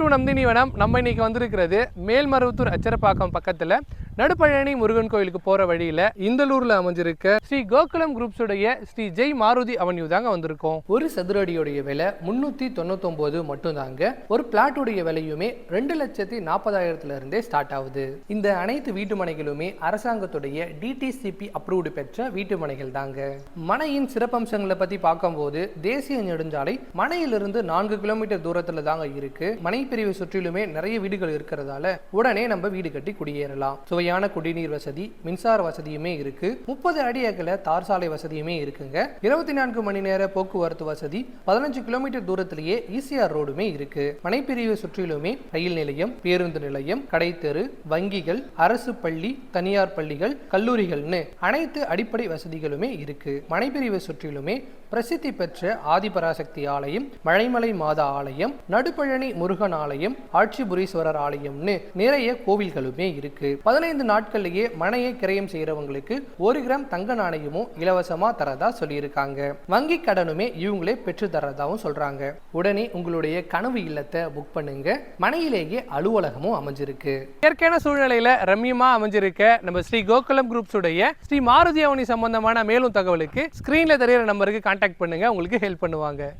To Nandini வனம் நம்ம இன்னைக்கு வந்திருக்கிறது. மேல்மருவத்தூர் அச்சரப்பாக்கம் பக்கத்தில். நடுப்பழனி முருகன் கோயிலுக்கு போகிற வழியில் இந்தலூரில் அமைஞ்சிருக்க ஸ்ரீ கோகுலம் குரூப்ஸுடைய ஸ்ரீ ஜெய் மாருதி அவன்யூ தாங்க வந்திருக்கோம். ஒரு சதுரடியுடைய விலை முந்நூற்றி தொண்ணூத்தொம்போது மட்டும்தாங்க ஒரு பிளாட்டுடைய விலையுமே ரெண்டு லட்சத்தி நாற்பதாயிரத்துல இருந்தே ஸ்டார்ட் ஆகுது. இந்த அனைத்து வீட்டு மனைகளுமே அரசாங்கத்துடைய டிடிசிபி அப்ரூவ்டு பெற்ற வீட்டு மனைகள் தாங்க. மனையின் சிறப்பம்சங்களை பத்தி பார்க்கும்போது தேசிய நெடுஞ்சாலை மனையிலிருந்து நான்கு கிலோமீட்டர் தூரத்துல தாங்க இருக்கு. மனை பிரிவு சுற்றிலுமே நிறைய வீடுகள் இருக்கிறதால உடனே நம்ம வீடு கட்டி குடியேறலாம். சுவையான குடிநீர் வசதி மின்சார வசதியுமே இருக்கு. முப்பது அடி அகல தார் சாலை வசதியுமே இருக்குங்க. இருபத்தி நான்கு மணி நேர போக்குவரத்து வசதி பதினஞ்சு கிலோமீட்டர் தூரத்திலேயே ஈசிஆர் ரோடுமே இருக்கு. மனைப்பிரிவு சுற்றிலுமே ரயில் நிலையம் பேருந்து நிலையம் கடைத்தெரு வங்கிகள் அரசு பள்ளி தனியார் பள்ளிகள் கல்லூரிகள்னு அனைத்து அடிப்படை வசதிகளுமே இருக்கு. மனைப்பிரிவு சுற்றிலுமே பிரசித்தி பெற்ற ஆதிபராசக்தி ஆலயம் மழைமலை மாதா ஆலயம் நடுப்பழனி முருகன் ஆலயம் ஆட்சிபுரீஸ்வரர் ஆலயம்னு நிறைய கோவில்களுமே இருக்கு. பதினைந்து நாட்கள்லயே மனையை கிரயம் செய்யறவங்களுக்கு ஒரு கிராம் தங்க நாணயமும் இலவசமா தரதா சொல்லியிருக்காங்க. வங்கி கடனுமே இவங்களே பெற்று தரதாவும் சொல்றாங்க. உடனே உங்களுடைய கனவு இல்லத்தை புக் பண்ணுங்க. மனையிலேயே அலுவலகமும் அமைஞ்சிருக்கு. இயற்கையான சூழ்நிலையில ரம்யமா அமைஞ்சிருக்க நம்ம ஸ்ரீ கோகுலம் குரூப்ஸ் உடைய ஸ்ரீ மாருதி அவனி சம்பந்தமான மேலும் தகவலுக்கு ஸ்கிரீன்ல தெரியற நம்பருக்கு கான்டாக்ட் பண்ணுங்க உங்களுக்கு ஹெல்ப் பண்ணுவாங்க.